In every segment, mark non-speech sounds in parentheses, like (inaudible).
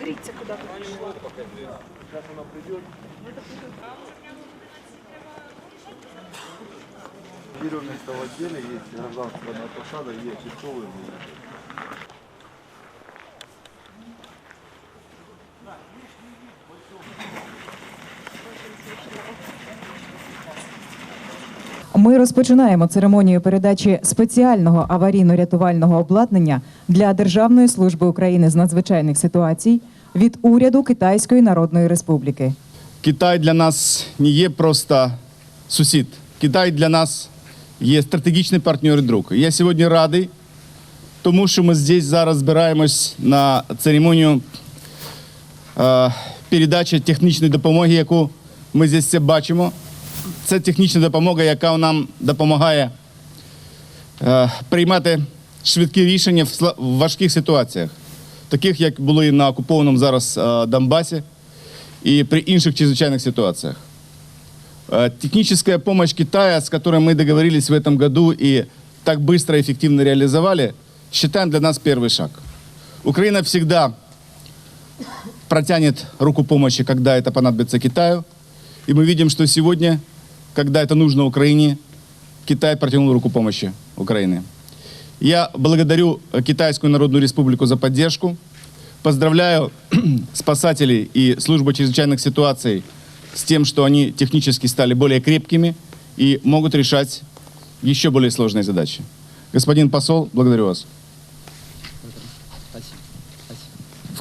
Гріться куди пішла. Первое место в отделе есть гражданственная посада, есть участковый. Ми розпочинаємо церемонію передачі спеціального аварійно-рятувального обладнання для Державної служби України з надзвичайних ситуацій від уряду Китайської Народної Республіки. Китай для нас не є просто сусід. Китай для нас є стратегічний партнер і друг. Я сьогодні радий, тому що ми здесь зараз збираємось на церемонію е, передачі технічної допомоги, яку ми здесь бачимо. Це технічна допомога, яка нам допомагає е, приймати швидкі рішення в сла- в важких ситуаціях, таких як були на окупованому зараз е, Донбасі и при інших чрезвычайных ситуациях. Э, Техническая помощь Китая, с которой мы договорились в этом году и так быстро и эффективно реализовали, считаем для нас первый шаг. Украина всегда протянет руку помощи, когда это понадобится Китаю. И мы видим, что сегодня, когда это нужно Украине, Китай протянул руку помощи Украине. Я благодарю э, Китайскую Народную Республику за поддержку. Поздравляю (clears throat) спасателей и службу чрезвычайных ситуаций с тем, что они технически стали более крепкими и могут решать еще более сложные задачи. Господин посол, благодарю вас.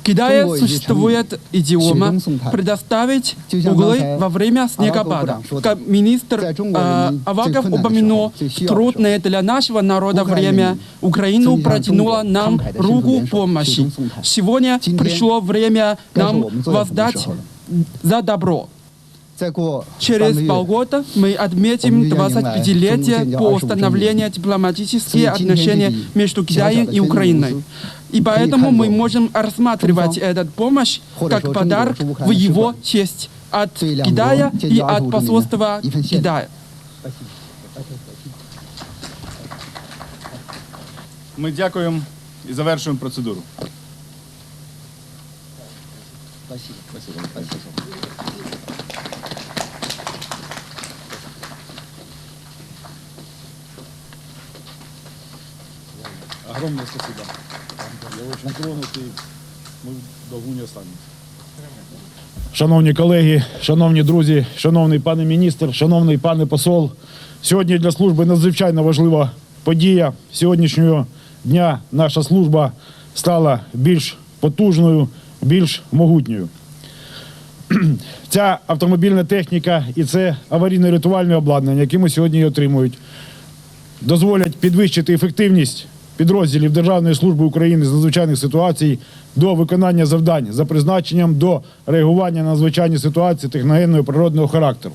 В Китае существует идиома «предоставить углы во время снегопада». Как министр э, Аваков упомянул, трудное для нашего народа время. Украину протянула нам руку помощи. Сегодня пришло время нам воздать за добро. Через полгода мы отметим 25-летие по установлению дипломатических отношений между Китаем и Украиной. И поэтому мы можем рассматривать этот помощь как подарок в его честь от Китая и от посольства Китая. Мы дякуємо и завершуємо процедуру. Спасибо. Спасибо. Спасибо. Огромное спасибо. Шановні колеги, шановні друзі, шановний пане міністр, шановний пане посол. Сьогодні для служби надзвичайно важлива подія. Сьогоднішнього дня наша служба стала більш потужною, більш могутньою. (clears throat) Ця автомобільна техніка і це аварійно-рятувальне обладнання, яке ми сьогодні отримують, дозволять підвищити ефективність підрозділів Державної служби України з надзвичайних ситуацій до виконання завдань за призначенням до реагування на надзвичайні ситуації техногенного природного характеру.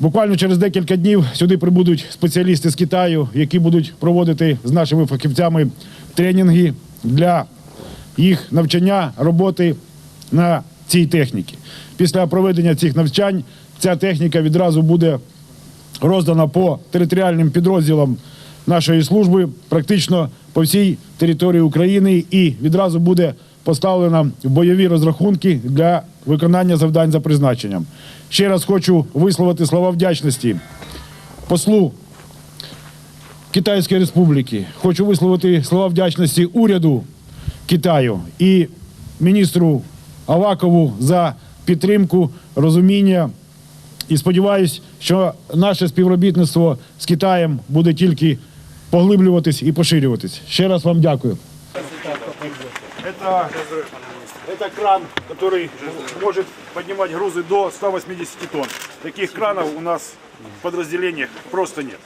Буквально через декілька днів сюди прибудуть спеціалісти з Китаю, які будуть проводити з нашими фахівцями тренінги для їх навчання роботи на цій техніці. Після проведення цих навчань ця техніка відразу буде роздана по територіальним підрозділам нашої служби практично по всій території України і відразу буде поставлена в бойові розрахунки для виконання завдань за призначенням. Ще раз хочу висловити слова вдячності послу Китайської Республіки. Хочу висловити слова вдячності уряду Китаю і міністру Авакову за підтримку, розуміння. І сподіваюся, що наше співробітництво з Китаєм буде тільки поглиблюватись і поширюватись. Ще раз вам дякую. Это, это кран, который может поднимать грузы до 180 тонн. Таких кранов у нас в подразделениях просто нет.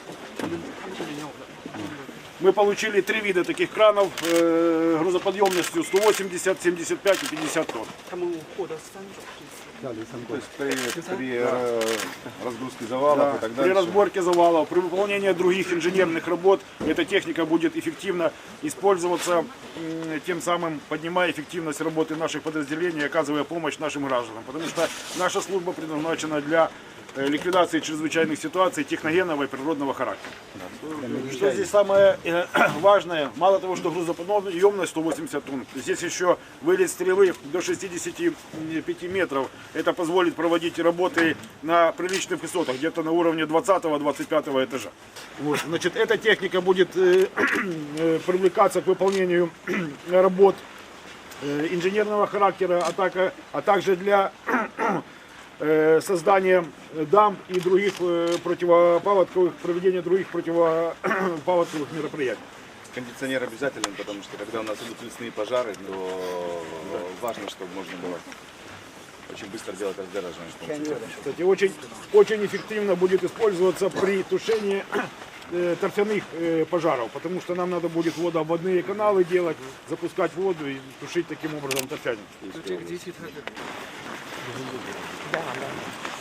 Мы получили три вида таких кранов э, грузоподъемностью 180, 75 и 50 тонн. То есть при, при э, разгрузке завалов Да, и так При дальше. разборке завалов, при выполнении других инженерных работ эта техника будет эффективно использоваться, тем самым поднимая эффективность работы наших подразделений, оказывая помощь нашим гражданам. Потому что наша служба предназначена для ликвидации чрезвычайных ситуаций техногенного и природного характера. Что здесь самое э, (clears throat) важное, мало того, что грузоподъемность 180 тонн, здесь еще вылет стрелы до 65 метров. Это позволит проводить работы на приличных высотах, где-то на уровне 20-25 этажа. Вот. Значит, эта техника будет э, (clears throat) э, привлекаться к выполнению (clears throat) работ э, инженерного характера, а, а также для э, создания дам и других э, противопаводковых, проведения других противопаводковых мероприятий. Кондиционер обязателен, потому что когда у нас идут лесные пожары, то важно, чтобы можно было очень быстро делать этого. Кстати, очень, очень эффективно будет использоваться при тушении э, торфяных э, пожаров, потому что нам надо будет водообводные каналы делать, запускать воду и тушить таким образом торфяник. 무슨 소리야? 그냥 안 가는